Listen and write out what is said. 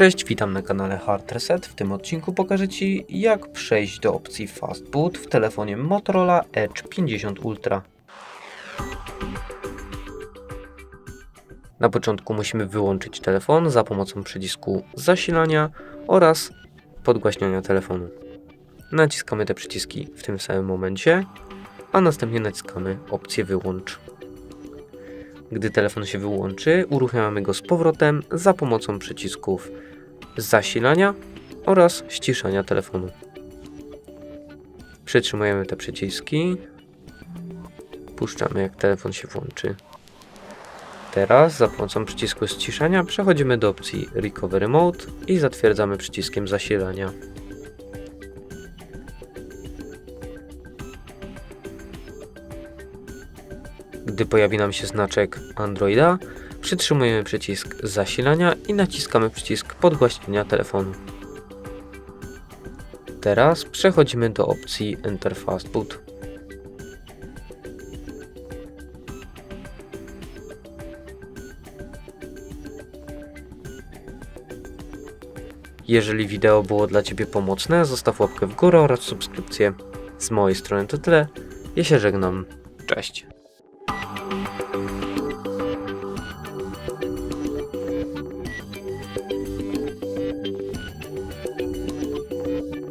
Cześć, witam na kanale Hard Reset. W tym odcinku pokażę Ci, jak przejść do opcji Fast Boot w telefonie Motorola Edge 50 Ultra. Na początku musimy wyłączyć telefon za pomocą przycisku zasilania oraz podgłaśniania telefonu. Naciskamy te przyciski w tym samym momencie, a następnie naciskamy opcję wyłącz. Gdy telefon się wyłączy, uruchamiamy go z powrotem za pomocą przycisków zasilania oraz ściszania telefonu. Przytrzymujemy te przyciski. Puszczamy jak telefon się włączy. Teraz za pomocą przycisku ściszania przechodzimy do opcji Recovery Mode i zatwierdzamy przyciskiem zasilania. Gdy pojawi nam się znaczek Androida, przytrzymujemy przycisk zasilania i naciskamy przycisk podgłaśniania telefonu. Teraz przechodzimy do opcji Enter Fast Boot. Jeżeli wideo było dla Ciebie pomocne, zostaw łapkę w górę oraz subskrypcję. Z mojej strony to tyle. Ja się żegnam. Cześć. Thank you.